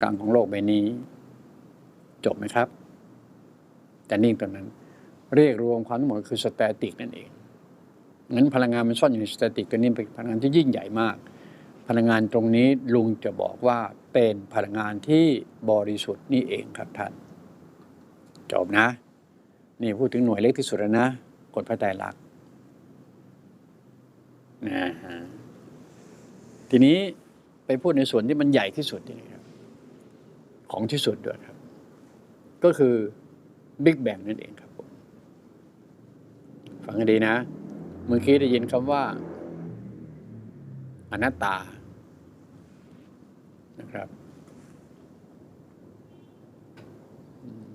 กลางของโลกใบนี้ จบไหมครับ แต่นิ่งตรงนั้น เรียกรวมความทั้งหมดคือสแตติกนั่นเองงั้นพลังงานมันซ่อนอยู่ในสแตติกตัวนี้เป็นพลังงานที่ยิ่งใหญ่มาก พลังงานตรงนี้ลุงจะบอกว่าเป็นพลังงานที่บริสุทธิ์นี่เองครับท่าน จบนะ นี่พูดถึงหน่วยเล็กที่สุดแล้วนะกฎพระไตรลักษณ์นะฮะทีนี้ไปพูดในส่วนที่มันใหญ่ที่สุดนี่ครับ ของที่สุดด้วยครับ ก็คือบิ๊กแบงนั่นเองครับผมฟังให้ดีนะ เมื่อกี้ได้ยินคำว่า อนัตตานะครับอืม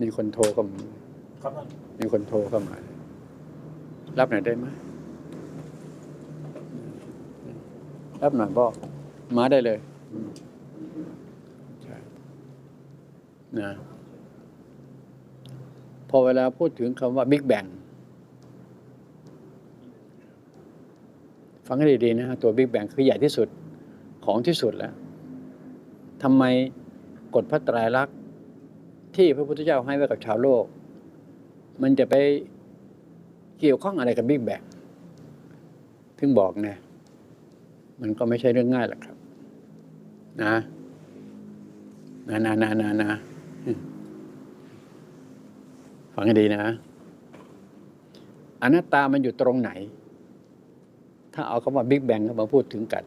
มีคนโทรเข้ามาครับท่านมีคนโทรเข้ามา รับหน่อยได้ไหมรับหน่อยบอกมาได้เลยอืมใช่ นะพอเวลาพูดถึงคำว่าบิ๊กแบงฟังให้ดีๆนะฮะตัวบิ๊กแบงคือใหญ่ที่สุดของที่สุดแล้วทำไมกฎพระตรายลักษณ์ที่พระพุทธเจ้าให้ไว้กับชาวโลก มันจะไปเกี่ยวข้องอะไรกับบิ๊กแบงถึงบอกนะมันก็ไม่ใช่เรื่องง่ายหรอกครับ นะ นะนะนะนะนะ ฟังให้ดีนะอนัตตามันอยู่ตรงไหน ถ้าเอาคำว่าบิ๊กแบงมาพูดถึงกัน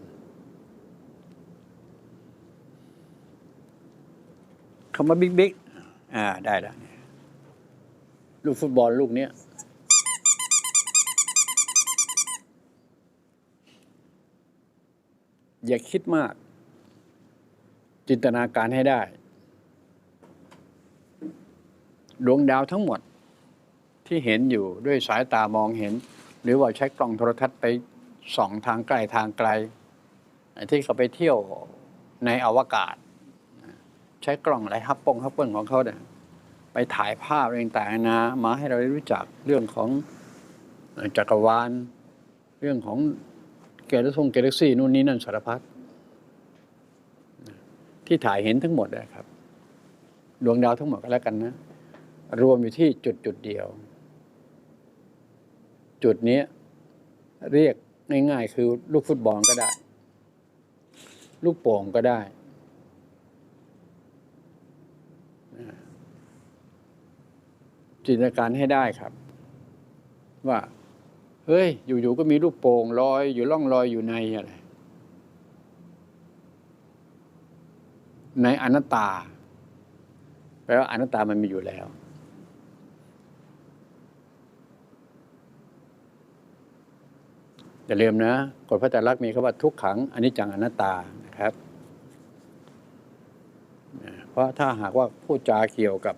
คำว่าบิ๊กบิ๊กอ่า ได้แล้วลูกฟุตบอลลูกเนี้ยอย่าคิดมาก จินตนาการให้ได้ ดวงดาวทั้งหมดที่เห็นอยู่ด้วยสายตามองเห็น หรือว่าใช้กล้องโทรทัศน์ไปส่องทางใกล้ทางไกล ที่เขาไปเที่ยวในอวกาศ ใช้กล้องอะไรฮับปงฮับเปิลของเขาเนี่ยไปถ่ายภาพต่างๆนะมาให้เราได้รู้จักเรื่องของจักรวาล เรื่องของเกลทงเกลซี่นู่นนี่นั่นสารพัดที่ถ่ายเห็นทั้งหมดนะครับ ดวงดาวทั้งหมดก็แล้วกันนะ รวมอยู่ที่จุดจุดเดียว จุดนี้เรียกง่ายๆ คือลูกฟุตบอลก็ได้ ลูกโป่งก็ได้ จินตนาการให้ได้ครับ ว่าเฮ้ย อยู่ๆก็มีลูกโป่งลอย อยู่ล่องลอยอยู่ในอะไรในอนัตตา แปลว่าอนัตตามันมีอยู่แล้ว อย่าลืมนะกฎพระไตรลักษณ์มีคำว่าทุกขังอนิจจังอนัตตานะครับ เพราะถ้าหากว่าพูดจาเกี่ยวกับ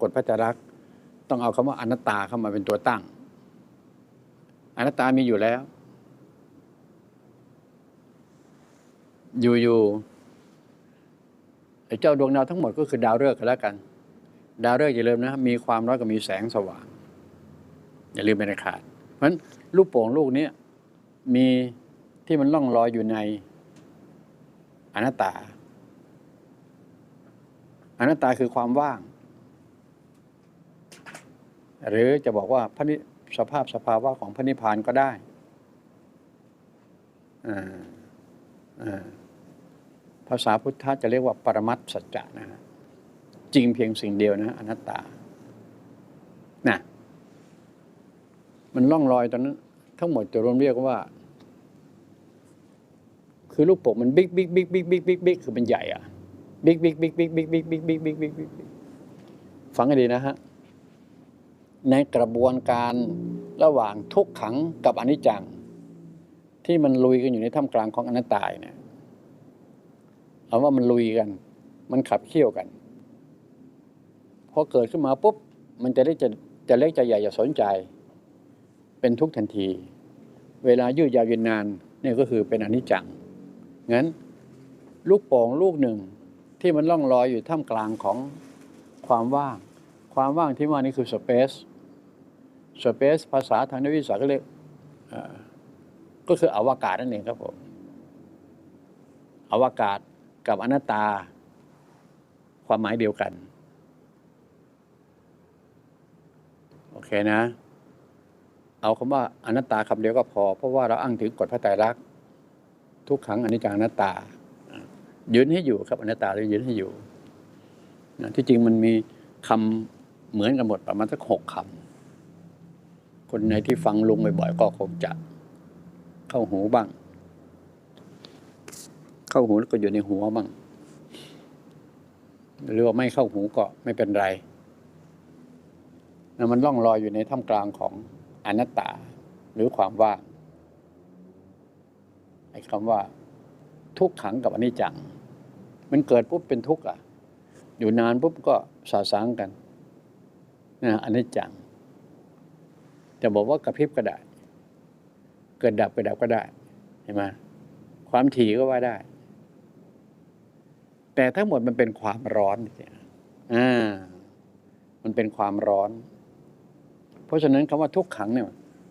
กฎพระไตรลักษณ์ต้องเอาคำว่าอนัตตาเข้ามาเป็นตัวตั้ง อนัตตามีอยู่แล้ว อยู่ๆไอ้เจ้าดวงดาวทั้งหมดก็คือดาวฤกษ์กันแล้วกัน ดาวฤกษ์อย่าลืมนะมีความร้อนกับมีแสงสว่าง อย่าลืมเป็นอันขาดเพราะฉะนั้นลูกโป่งลูกนี้ มีที่มันล่องลอยอยู่ในอนัตตา อนัตตาคือความว่าง หรือจะบอกว่าพระนิสภาพสภาวะของพระนิพพานก็ได้ภาษาพุทธจะเรียกว่าปรมัตสัจจะนะฮะจริงเพียงสิ่งเดียวนะ อนัตตานะมันล่องลอยตอนนั้น ทั้งหมดจะรวมเรียกว่า คือลูกโป่งมันบิ๊กบิ๊กบิ๊กบิ๊กบิ๊กบิ๊กบิ๊กคือมันใหญ่อะบิ๊กบิ๊กบิ๊กบิ๊กบิ๊กบิ๊กบิ๊กบิ๊กบิ๊กบิ๊กบิ๊กบิ๊กฟังให้ดีนะฮะในกระบวนการระหว่างทุกขังกับอนิจจัง ที่มันลุยกันอยู่ในท่ามกลางของอนัตตาเนี่ยเอาว่ามันลุยกัน มันขับเคี่ยวกันพอเกิดขึ้นมาปุ๊บมันจะได้จะจะเล็กจะใหญ่จะสนใจ เป็นทุกทันที เวลายืดยาวยืนนานนี่ก็คือเป็นอนิจจัง งั้นลูกโป่งลูกหนึ่งที่มันล่องลอยอยู่ท่ามกลางของความว่าง ความว่างที่ว่านี่คือสเปซ สเปซภาษาทางนักวิทยาศาสตร์ก็เรียกก็คืออวกาศนั่นเองครับผม อวกาศกับอนัตตา ความหมายเดียวกัน โอเคนะ เอาคำว่าอนัตตาคำเดียวก็พอ เพราะว่าเราอ้างถึงกฎพระไตรลักษณ์ทุกขังอนิจจังอนัตตา ยืนให้อยู่ครับอนัตตาเรายืนให้อยู่นะที่จริงมันมีคำเหมือนกันหมดประมาณสักหกคำคนไหนที่ฟังลุงบ่อยๆก็คงจะ เข้าหูบ้าง เข้าหูแล้วก็อยู่ในหัวบ้างหรือว่าไม่เข้าหูก็ไม่เป็นไรนะมันล่องลอยอยู่ในท่ามกลางของ อนัตตา หรือความว่างไอ้คำว่า ทุกขังกับอนิจจัง มันเกิดปุ๊บเป็นทุกข์อะ อยู่นานปุ๊บก็สาสางกันนะอนิจจังจะบอกว่ากระพริบก็ได้ เกิดดับเกิดดับก็ได้เห็นไหมความถี่ก็ว่าได้ แต่ทั้งหมดมันเป็นความร้อนเนี่ยอ่ามันเป็นความร้อน ราะฉะนั้นคำว่าทุกขังเนี่ย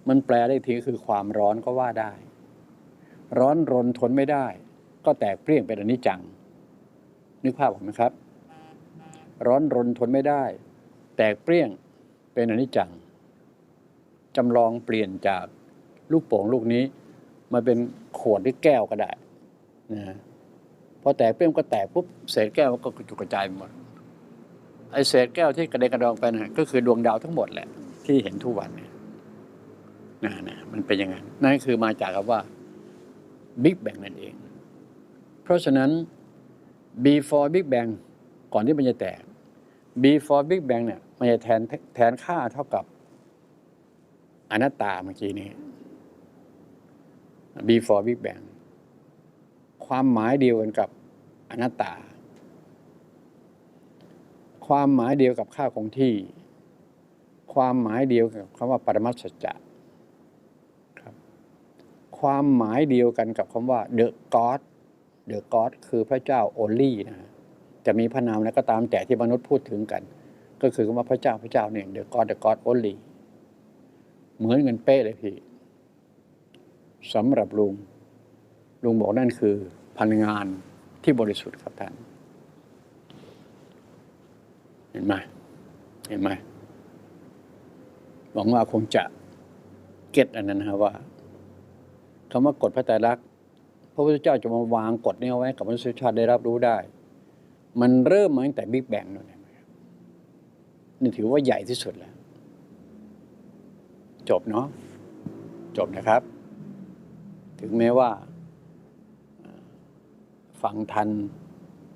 มันแปลได้ทีคือความร้อนก็ว่าได้ ร้อนรนทนไม่ได้ ก็แตกเปรี้ยงเป็นอนิจจัง นึกภาพออกไหมครับ ร้อนรนทนไม่ได้ แตกเปรี้ยงเป็นอนิจจังจำลองเปลี่ยนจากลูกโป่งลูกนี้มาเป็นขวดหรือแก้วก็ได้นะพอแตกเปรี้ยงก็แตกปุ๊บเศษแก้วก็กระจุกกระจายไปหมดไอ้เศษแก้วที่กระเด็นกระดองไปนะก็คือดวงดาวทั้งหมดแหละ ที่เห็นทุกวันเนี่ยนะนะมันเป็นอย่างนั้นนั่นคือมาจากคำว่าบิ๊กแบงนั่นเอง เพราะฉะนั้น before big bang ก่อนที่มันจะแตก before big bang เนี่ยมันจะแทนแทนค่าเท่ากับอนัตตาเมื่อกี้นี้ before big bang ความหมายเดียวกันกับอนัตตา ความหมายเดียวกับค่าคงที่ ความหมายเดียวกับคำว่าปรมัตถสัจจะครับความหมายเดียวกันกับคำว่า the God the God คือพระเจ้า only นะฮะจะมีพระนามแล้วก็ตามแต่ที่มนุษย์พูดถึงกัน ก็คือคำว่าพระเจ้าพระเจ้าเนี่ย the God the God only เหมือนกันเป๊ะเลยพี่สำหรับลุง ลุงบอกนั่นคือพลังงานที่บริสุทธิ์ครับท่าน เห็นไหมเห็นไหม หวังว่าคงจะเก็ตอันนั้นนะว่าคำว่ากฎพระไตรลักษณ์พระพุทธเจ้าจะมาวางกฎนี้ไว้กับมนุษยชาติได้รับรู้ได้ มันเริ่มมาตั้งแต่บิ๊กแบงนู่นเห็นไหมครับนี่ถือว่าใหญ่ที่สุดแล้ว จบเนาะจบนะครับ ถึงแม้ว่า ฟังทัน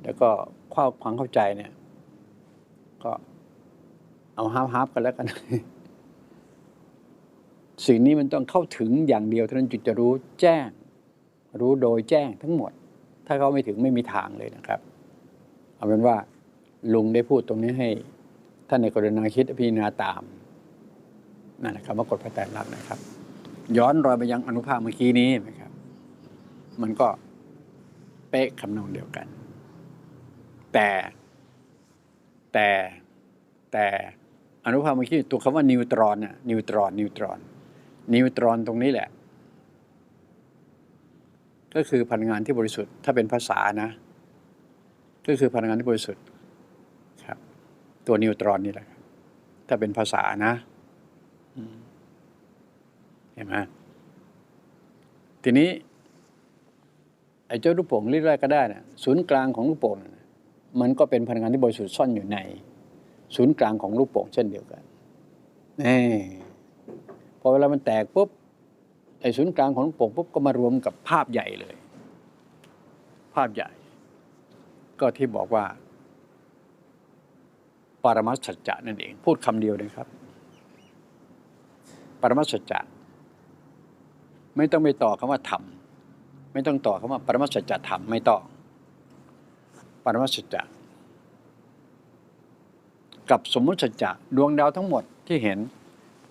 แล้วก็ความความเข้าใจเนี่ย ก็เอาฮาร์ฮาร์กันแล้วกัน สิ่งนี้มันต้องเข้าถึงอย่างเดียวเท่านั้นจึงจะรู้แจ้ง รู้โดยแจ้งทั้งหมด ถ้าเขาไม่ถึงไม่มีทางเลยนะครับ เอาเป็นว่าลุงได้พูดตรงนี้ให้ท่านในกรณาคิดพิจารณาตามนั่นนะครับว่ากฎพระไตรลักษณ์นะครับ ย้อนรอยไปยังอนุภาคเมื่อกี้นี้นะครับ มันก็เป๊ะคำนองเดียวกัน แต่แต่แต่อนุภาคเมื่อกี้ตัวคำว่านิวตรอนน่ะนิวตรอนนิวตรอน นิวตรอนตรงนี้แหละ ก็คือพลังงานที่บริสุทธิ์ ถ้าเป็นภาษานะ ก็คือพลังงานที่บริสุทธิ์ครับ ตัวนิวตรอนนี่แหละ ถ้าเป็นภาษานะเห็นไหมทีนี้ ไอ้เจ้าลูกโป่งเรียกอะไรก็ได้นะศูนย์กลางของลูกโป่งมันก็เป็นพลังงานที่บริสุทธิ์ซ่อนอยู่ใน ศูนย์กลางของลูกโป่งเช่นเดียวกันนี่ อเวลามันแตกปุ๊บไอ้ศูนย์กลางของลูกโป่งปุ๊บก็มารวมกับภาพใหญ่เลย ภาพใหญ่ ก็ที่บอกว่า ปรมัตสัจจะนั่นเอง พูดคำเดียวเลยครับ ปรมัตสัจจะไม่ต้องไปต่อคำว่าธรรมไม่ต้องต่อคำว่า ปรมัตสัจธรรมไม่ต้องปรมัตสัจจะกับสมมุติสัจจะดวงดาวทั้งหมดที่เห็น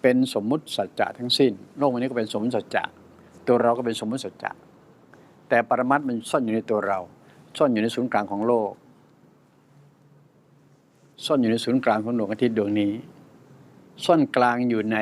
เป็นสมมุติสัจจะทั้งสิ้น โลกวันนี้ก็เป็นสมมุติสัจจะ ตัวเราก็เป็นสมมุติสัจจะ แต่ปรมัตมันซ่อนอยู่ในตัวเรา ซ่อนอยู่ในศูนย์กลางของโลก ซ่อนอยู่ในศูนย์กลางของดวงอาทิตย์ดวงนี้ ซ่อนกลางอยู่ใน